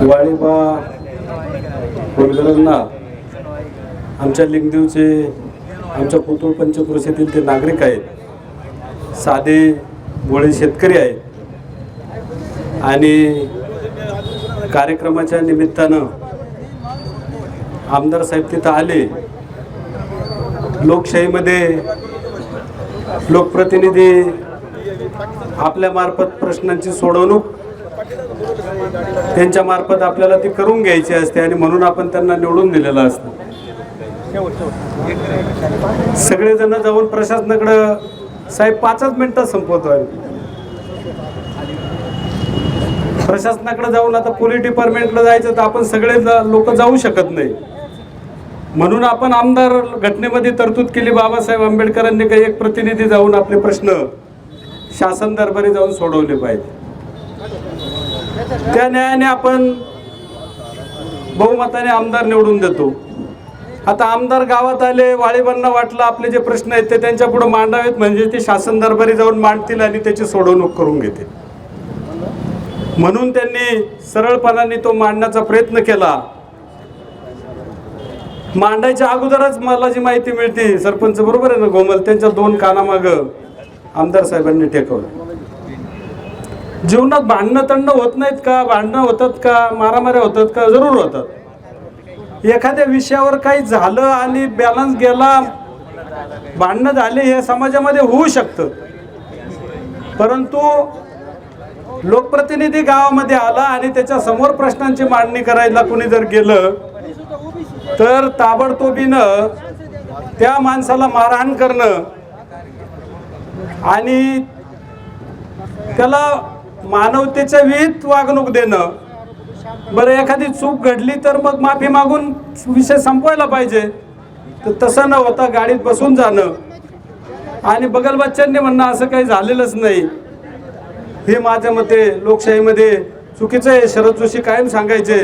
वाळीबा होलकरांना आमच्या लिंगदेवचे आमच्या पुतूळ पंचक्रोशीतील ते नागरिक आहेत. साधे भोळे शेतकरी आहेत. आणि कार्यक्रमाच्या निमित्तानं आमदार साहेब तिथं आले. लोकशाहीमध्ये लोकप्रतिनिधी आपल्या मार्फत प्रश्नांची सोडवणूक त्यांच्या मार्फत आपल्याला ती करून घ्यायची असते आणि म्हणून आपण त्यांना निवडून दिलेलं असतं. सगळेजण जाऊन प्रशासनाकडं साहेब पाचच मिनिटात संपवतो आहे प्रशासनाकडे जाऊन आता पोलीस डिपार्टमेंटला जायचं तर आपण सगळे लोक जाऊ शकत नाही. म्हणून आपण आमदार घटनेमध्ये तरतूद केली. बाबासाहेब आंबेडकरांनी काही एक प्रतिनिधी जाऊन आपले प्रश्न शासन दरबारी जाऊन सोडवले पाहिजे. त्या न्यायाने आपण बहुमताने आमदार निवडून देतो. आता आमदार गावात आले वाळीबांना वाटलं आपले जे प्रश्न आहेत ते त्यांच्या पुढे मांडावेत म्हणजे ते शासन दरबारी जाऊन मांडतील आणि त्याची सोडवणूक करून घेतील. म्हणून त्यांनी सरळपणाने तो मांडण्याचा प्रयत्न केला. मांडायच्या अगोदरच मला जी माहिती मिळते सरपंच बरोबर आहे ना गोमल त्यांच्या दोन कानामाग आमदार साहेबांनी टेकवलं. जीवनात भांडणं तंड होत नाहीत का? भांडणं होतात का? मारामाऱ्या होतात का? जरूर होतात. एखाद्या विषयावर काही झालं आणि बॅलन्स गेला भांडणं झाले हे समाजामध्ये होऊ शकतं. परंतु लोकप्रतिनिधी गावामध्ये आला आणि त्याच्यासमोर प्रश्नांची मांडणी करायला कुणी जर गेलं तर ताबडतोबीनं त्या माणसाला मारहाण करणं आणि त्याला मानवतेच्या विहित वागणूक देणं. बरं एखादी चूक घडली तर मग माफी मागून विषय संपवायला पाहिजे. तर तसं न होता गाडीत बसून जाणं. आणि बगल बच्चांनी म्हणणं असं काही झालेलंच नाही. हे माझ्या मते लोकशाहीमध्ये चुकीचं आहे. शरद जोशी कायम सांगायचे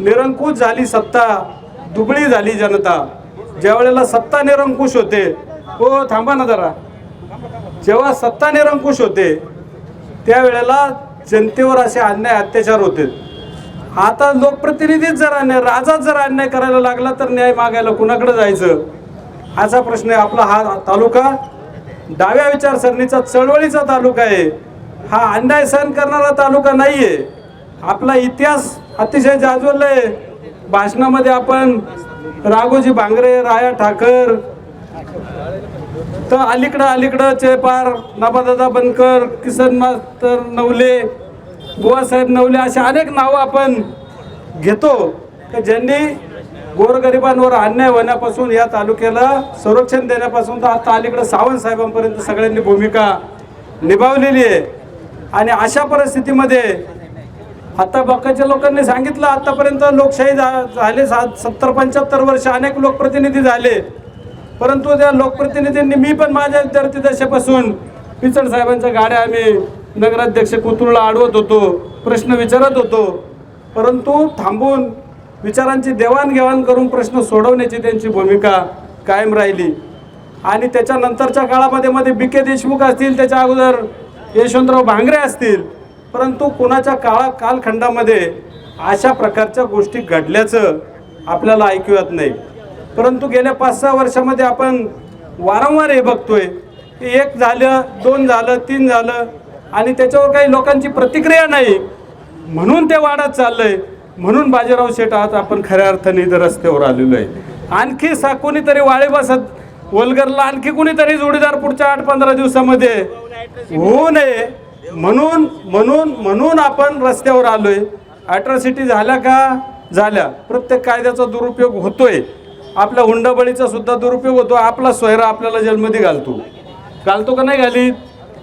निरंकुश झाली सत्ता दुबळी झाली जनता. ज्यावेळेला सत्ता निरंकुश होते. हो थांबा ना जरा. जेव्हा सत्ता निरंकुश होते त्यावेळेला जनतेवर असे अन्याय अत्याचार होते. आता लोकप्रतिनिधीच जर अन्याय राजाच जर अन्याय करायला लागला तर न्याय मागायला कुणाकडे जायचं? असा प्रश्न आहे. आपला हा तालुका डाव्या विचारसरणीचा चळवळीचा तालुका आहे. हा अन्याय सहन करणारा तालुका नाही आहे आपला इतिहास अतिशय जाज्वल्य आहे. भाषणामध्ये आपण राघोजी भांगरे राया ठाकर तर अलीकडं अलीकडं चेपार नबादादा नाबादादा बनकर किसन मास्तर नवले बुवासाहेब नवले असे अनेक नावं आपण घेतो. का ज्यांनी गोरगरिबांवर अन्याय होण्यापासून या तालुक्याला संरक्षण देण्यापासून तर आता अलीकडं सावंत साहेबांपर्यंत सगळ्यांनी भूमिका निभावलेली आहे. आणि अशा परिस्थितीमध्ये आता बाकाच्या लोकांनी सांगितलं आतापर्यंत लोकशाही झा झाले सात सत्तर पंच्याहत्तर वर्ष अनेक लोकप्रतिनिधी झाले. परंतु त्या लोकप्रतिनिधींनी मी पण माझ्या विद्यार्थी दशेपासून पिचड साहेबांच्या गाड्या आम्ही नगराध्यक्ष कुतूरला अडवत होतो प्रश्न विचारत होतो. परंतु थांबून विचारांची देवाणघेवाण करून प्रश्न सोडवण्याची त्यांची भूमिका कायम राहिली. आणि त्याच्यानंतरच्या काळामध्ये मध्ये बी के देशमुख असतील त्याच्या अगोदर यशवंतराव भांगरे असतील परंतु कुणाच्या काळा कालखंडामध्ये अशा प्रकारच्या गोष्टी घडल्याचं आपल्याला ऐकू येत नाही. परंतु गेल्या पाच सहा वर्षामध्ये आपण वारंवार हे बघतोय. की एक झालं दोन झालं तीन झालं आणि त्याच्यावर काही लोकांची प्रतिक्रिया नाही. म्हणून ते वाढत चाललंय. म्हणून बाजीराव शेठ आज आपण खऱ्या अर्थाने इथं रस्त्यावर आलेलो आहे. आणखी सा कोणीतरी वाळे बसत वलगरला आणखी कोणीतरी जोडीदार पुढच्या आठ पंधरा दिवसामध्ये होऊ नये. म्हणून म्हणून म्हणून आपण रस्त्यावर आलोय. अट्रॉसिटी झाल्या का? झाल्या. प्रत्येक कायद्याचा दुरुपयोग होतोय. आपल्या हुंडाबळीचा सुद्धा दुरुपयोग होतो आपला सोयरा आपल्याला जन्मदी घालतो. घालतो का नाही घालीत?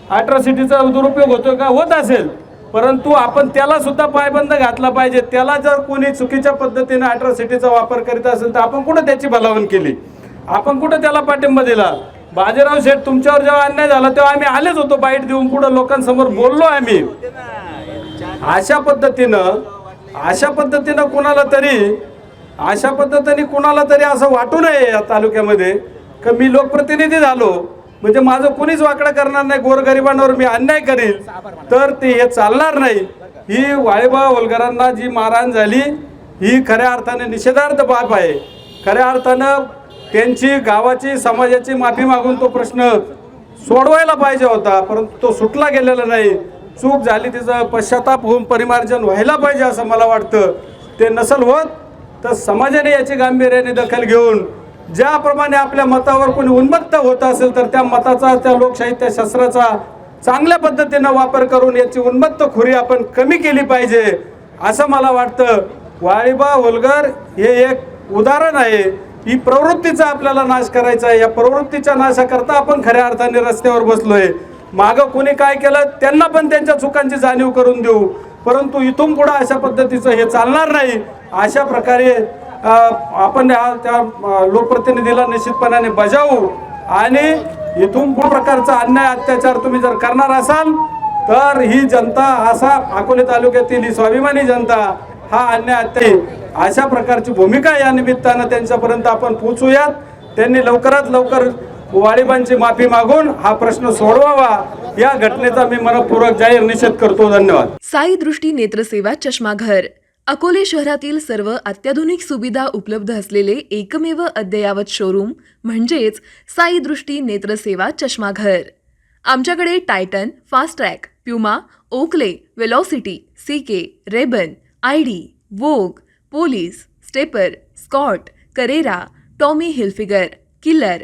अट्रॉसिटीचा दुरुपयोग होतो का? होत असेल. परंतु आपण त्याला सुद्धा पायबंद घातला पाहिजे. त्याला जर कोणी चुकीच्या पद्धतीने अट्रॉसिटीचा वापर करीत असेल तर आपण कुठं त्याची भलावण केली? आपण कुठं त्याला पाठिंबा दिला? बाजीराव शेठ तुमच्यावर जेव्हा अन्याय झाला तेव्हा आम्ही आलेच होतो बाईट देऊन. पुढं लोकांसमोर बोललो आम्ही. अशा पद्धतीनं अशा पद्धतीनं कुणाला तरी अशा पद्धतीने कुणाला तरी असं वाटू नये या तालुक्यामध्ये. का मी लोकप्रतिनिधी झालो म्हणजे माझं कुणीच वाकडं करणार नाही गोरगरिबांवर मी अन्याय करेन. तर ते हे चालणार नाही. ही वाळेबा होलकरांना जी मारहाण झाली ही खऱ्या अर्थाने निषेधार्थ बाब आहे. खऱ्या अर्थानं त्यांची गावाची समाजाची माफी मागून तो प्रश्न सोडवायला पाहिजे होता परंतु तो सुटला गेलेला नाही. चूक झाली तिचं पश्चाताप होऊन परिमार्जन व्हायला पाहिजे असं मला वाटतं. ते नसल होत तर समाजाने याची गांभीर्याने दखल घेऊन ज्याप्रमाणे आपल्या मतावर कोणी उन्मत्त होत असेल तर त्या मताचा त्या लोकशाही त्या शस्त्राचा चांगल्या पद्धतीनं वापर करून याची उन्मत्त खुरी आपण कमी केली पाहिजे असं मला वाटतं. वाळीबा होलगर हे एक उदाहरण आहे. ही प्रवृत्तीचा आपल्याला नाश करायचा आहे. या प्रवृत्तीच्या नाशाकरता आपण खऱ्या अर्थाने रस्त्यावर बसलोय. मागं कोणी काय केलं त्यांना पण त्यांच्या चुकांची जाणीव करून देऊ. परंतु इथून पुढं अशा पद्धतीचं हे चालणार नाही. अशा प्रकारे आपण ह्या त्या लोकप्रतिनिधीला निश्चितपणाने बजावू. आणि इथून पुढ प्रकारचा अन्याय अत्याचार तुम्ही जर करणार असाल तर ही जनता असा अकोले तालुक्यातील ही स्वाभिमानी जनता हा अन्याय अत्याय अशा प्रकारची भूमिका या निमित्तानं त्यांच्यापर्यंत आपण पोचूयात त्यांनी लवकरात लवकर वालिबांची माफी मागून हा प्रश्न सोडवावा. या घटनेचा मी मनपूर्वक जाहीर निषेध करतो. धन्यवाद. साई दृष्टी नेत्रसेवा चष्माघर. अकोले शहरातील सर्व अत्याधुनिक सुविधा उपलब्ध असलेले एकमेव अद्ययावत शोरूम म्हणजेच साई दृष्टी नेत्रसेवा चष्माघर. आमच्याकडे Titan Fastrack Puma Oakley Velocity CK Rayban I D Vogue Police Stepper Scott Carrera Tommy Hilfiger Killer